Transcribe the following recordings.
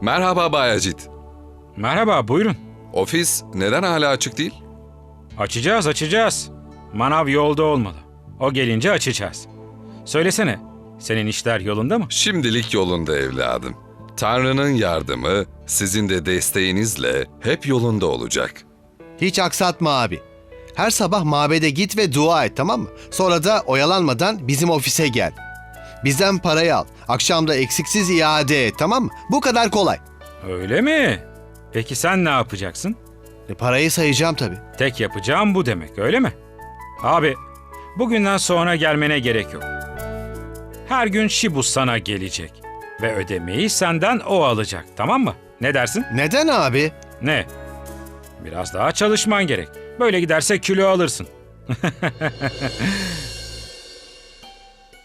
Merhaba Bay Acit. Merhaba, buyurun. Ofis neden hala açık değil? Açacağız, açacağız. Manav yolda olmalı. O gelince açacağız. Söylesene, senin işler yolunda mı? Şimdilik yolunda evladım. Tanrı'nın yardımı sizin de desteğinizle hep yolunda olacak. Hiç aksatma abi. Her sabah mabede git ve dua et tamam mı? Sonra da oyalanmadan bizim ofise gel. Bizden parayı al. Akşam da eksiksiz iade et tamam mı? Bu kadar kolay. Öyle mi? Peki sen ne yapacaksın? E, parayı sayacağım tabii. Tek yapacağım bu demek, öyle mi? Abi, bugünden sonra gelmene gerek yok. Her gün Şibus sana gelecek. Ve ödemeyi senden o alacak, tamam mı? Ne dersin? Neden abi? Ne? Biraz daha çalışman gerek. Böyle giderse kilo alırsın.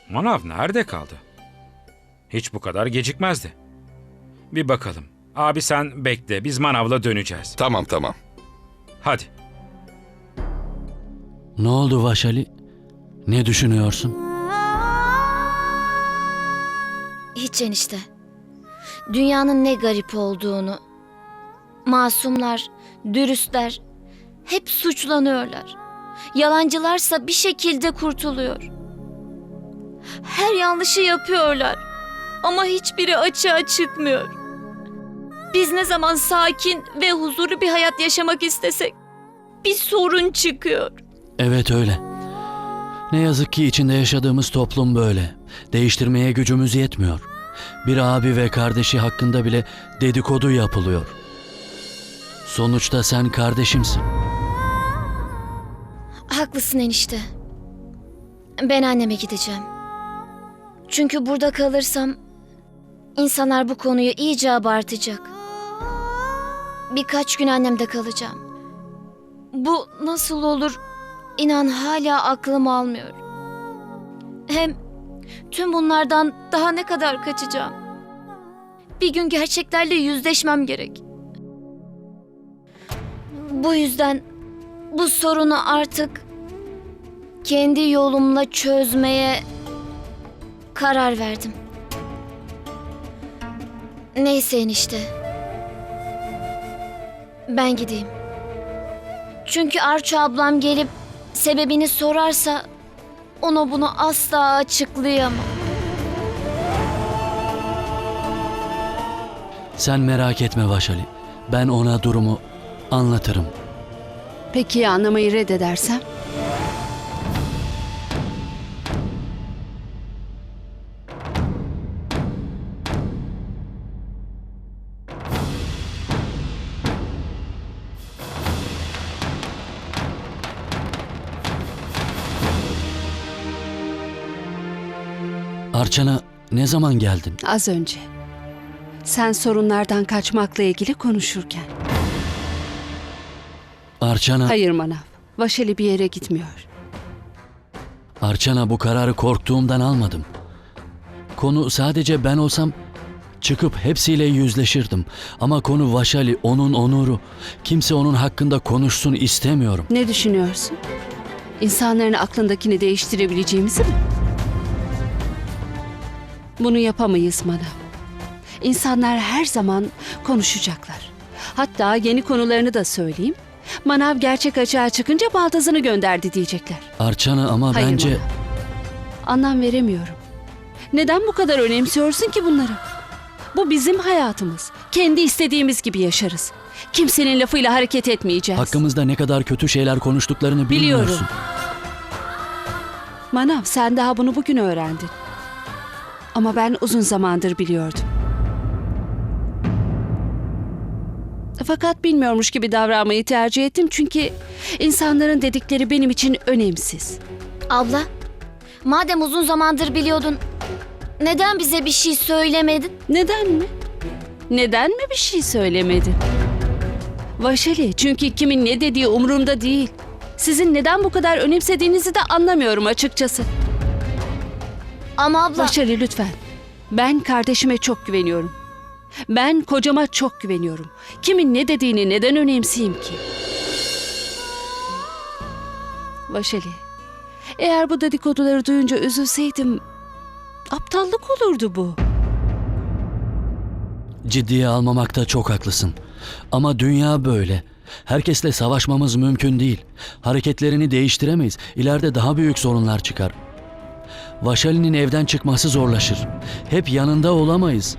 Manav nerede kaldı? Hiç bu kadar gecikmezdi. Bir bakalım. Abi sen bekle, biz manavla döneceğiz. Tamam tamam. Hadi. Ne oldu Vaşali? Ne düşünüyorsun? Hiç enişte. Dünyanın ne garip olduğunu. Masumlar, dürüstler hep suçlanıyorlar. Yalancılarsa bir şekilde kurtuluyor. Her yanlışı yapıyorlar. Ama hiçbiri açığa çıkmıyor. Biz ne zaman sakin ve huzurlu bir hayat yaşamak istesek bir sorun çıkıyor. Evet öyle. Ne yazık ki içinde yaşadığımız toplum böyle. Değiştirmeye gücümüz yetmiyor. Bir abi ve kardeşi hakkında bile dedikodu yapılıyor. Sonuçta sen kardeşimsin. Haklısın enişte. Ben anneme gideceğim. Çünkü burada kalırsam insanlar bu konuyu iyice abartacak. Birkaç gün annemde kalacağım. Bu nasıl olur? İnan hala aklım almıyor. Hem tüm bunlardan daha ne kadar kaçacağım? Bir gün gerçeklerle yüzleşmem gerek. Bu yüzden bu sorunu artık kendi yolumla çözmeye karar verdim. Neyse enişte. Ben gideyim. Çünkü Arço ablam gelip sebebini sorarsa ona bunu asla açıklayamam. Sen merak etme Vaşali. Ben ona durumu anlatırım. Peki ya anlamayı reddedersem? Arçana ne zaman geldin? Az önce. Sen sorunlardan kaçmakla ilgili konuşurken. Arçana, Hayır Manav. Vaşeli bir yere gitmiyor. Arçana bu kararı korktuğumdan almadım. Konu sadece ben olsam çıkıp hepsiyle yüzleşirdim. Ama konu Vaşali, onun onuru. Kimse onun hakkında konuşsun istemiyorum. Ne düşünüyorsun? İnsanların aklındakini değiştirebileceğimizi mi? Bunu yapamayız Manav. İnsanlar her zaman konuşacaklar. Hatta yeni konularını da söyleyeyim. Manav gerçek açığa çıkınca baldızını gönderdi diyecekler. Arçana ama Hayır bence... Manav. Anlam veremiyorum. Neden bu kadar önemsiyorsun ki bunları? Bu bizim hayatımız. Kendi istediğimiz gibi yaşarız. Kimsenin lafıyla hareket etmeyeceğiz. Hakkımızda ne kadar kötü şeyler konuştuklarını Biliyorum. bilmiyorsun. Manav sen daha bunu bugün öğrendin. Ama ben uzun zamandır biliyordum. Fakat bilmiyormuş gibi davranmayı tercih ettim çünkü insanların dedikleri benim için önemsiz. Abla, madem uzun zamandır biliyordun, neden bize bir şey söylemedin? Neden mi? Neden mi bir şey söylemedin? Vaşali çünkü kimin ne dediği umurumda değil. Sizin neden bu kadar önemsediğinizi de anlamıyorum açıkçası. Ama abla... Vaşali lütfen. Ben kardeşime çok güveniyorum. Ben kocama çok güveniyorum. Kimin ne dediğini neden önemseyeyim ki? Vaşali, eğer bu dedikoduları duyunca üzülseydim aptallık olurdu bu. ciddiye almamakta çok haklısın. Ama dünya böyle. Herkesle savaşmamız mümkün değil. Hareketlerini değiştiremeyiz. İleride daha büyük sorunlar çıkar. Vaşali'nin evden çıkması zorlaşır. Hep yanında olamayız.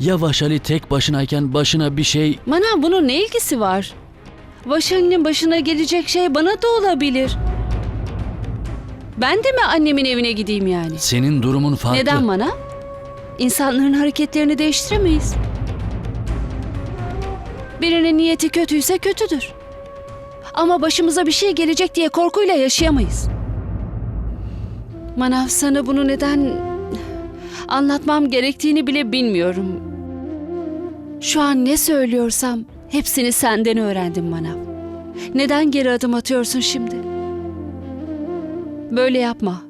Ya Vaşali tek başınayken başına bir şey Manav bunun ne ilgisi var? Vaşali'nin başına gelecek şey bana da olabilir. Ben de mi annemin evine gideyim yani? senin durumun farklı. Neden bana? İnsanların hareketlerini değiştiremeyiz. Birinin niyeti kötüyse kötüdür. Ama başımıza bir şey gelecek diye korkuyla yaşayamayız. Manav sana bunu neden anlatmam gerektiğini bile bilmiyorum. Şu an ne söylüyorsam hepsini senden öğrendim Manav. Neden geri adım atıyorsun şimdi? Böyle yapma.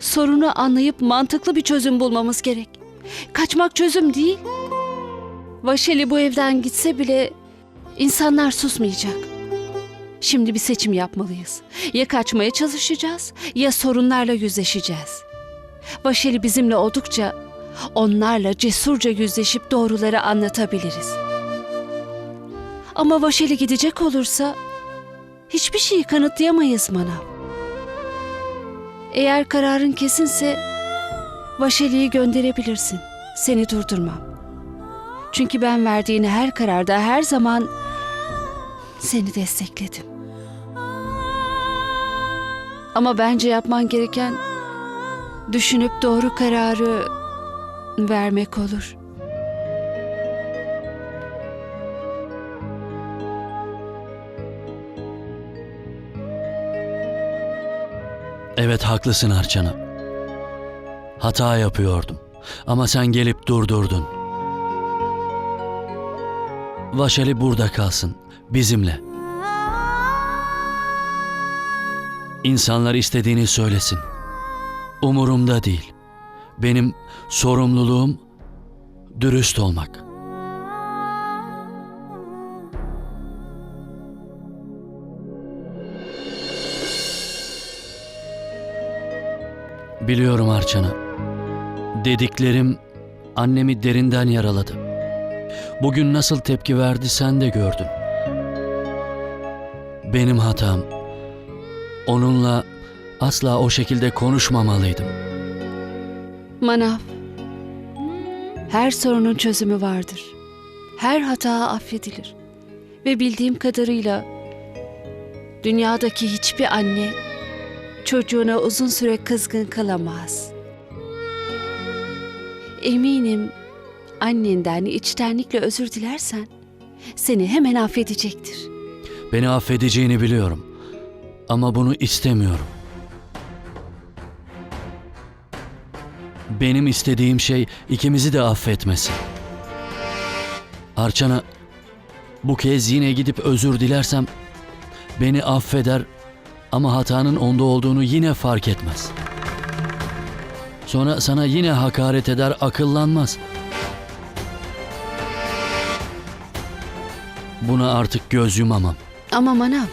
Sorunu anlayıp mantıklı bir çözüm bulmamız gerek. Kaçmak çözüm değil. Vaşeli bu evden gitse bile insanlar susmayacak. Şimdi bir seçim yapmalıyız. Ya kaçmaya çalışacağız ya sorunlarla yüzleşeceğiz. Vaşeli bizimle oldukça onlarla cesurca yüzleşip doğruları anlatabiliriz. Ama Vaşeli gidecek olursa hiçbir şeyi kanıtlayamayız Manav. Eğer kararın kesinse Vaşeli'yi gönderebilirsin. Seni durdurmam. Çünkü ben verdiğin her kararda her zaman seni destekledim. Ama bence yapman gereken düşünüp doğru kararı vermek olur. Evet haklısın Arçana. Hata yapıyordum. Ama sen gelip durdurdun. Vaşali burada kalsın. Bizimle. İnsanlar istediğini söylesin. Umurumda değil. Benim sorumluluğum dürüst olmak. Biliyorum Arçana. Dediklerim annemi derinden yaraladı. Bugün nasıl tepki verdi sen de gördün. Benim hatam. Onunla asla o şekilde konuşmamalıydım. Manav. Her sorunun çözümü vardır. Her hata affedilir. Ve bildiğim kadarıyla dünyadaki hiçbir anne çocuğuna uzun süre kızgın kalamaz. Eminim annenden içtenlikle özür dilersen seni hemen affedecektir. Beni affedeceğini biliyorum. Ama bunu istemiyorum. Benim istediğim şey ikimizi de affetmesi. Arçana bu kez yine gidip özür dilersem beni affeder ama hatanın onda olduğunu yine fark etmez. Sonra sana yine hakaret eder, akıllanmaz. Buna artık göz yumamam. Ama Manav,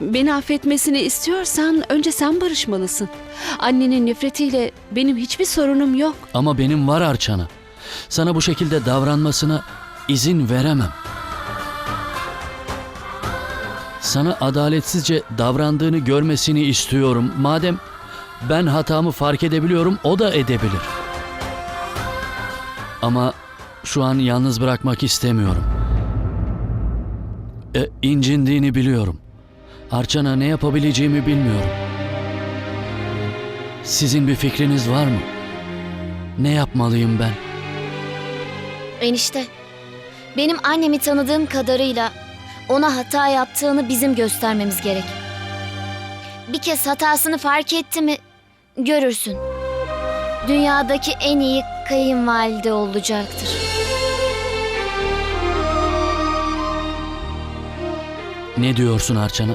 beni affetmesini istiyorsan önce sen barışmalısın. Annenin nefretiyle benim hiçbir sorunum yok. Ama benim var Arçana. Sana bu şekilde davranmasına izin veremem. Sana adaletsizce davrandığını görmesini istiyorum. Madem ben hatamı fark edebiliyorum, o da edebilir. Ama şu an yalnız bırakmak istemiyorum. E, incindiğini biliyorum. Arçana ne yapabileceğimi bilmiyorum. Sizin bir fikriniz var mı? Ne yapmalıyım ben? Enişte, benim annemi tanıdığım kadarıyla ona hata yaptığını bizim göstermemiz gerek. Bir kez hatasını fark etti mi görürsün. Dünyadaki en iyi kayınvalide olacaktır. Ne diyorsun Arçana?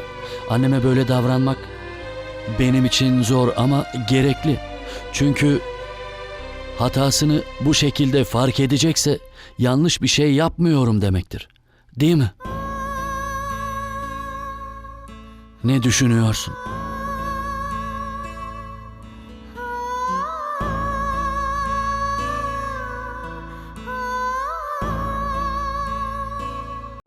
Anneme böyle davranmak benim için zor ama gerekli. Çünkü hatasını bu şekilde fark edecekse yanlış bir şey yapmıyorum demektir. Değil mi? Ne düşünüyorsun?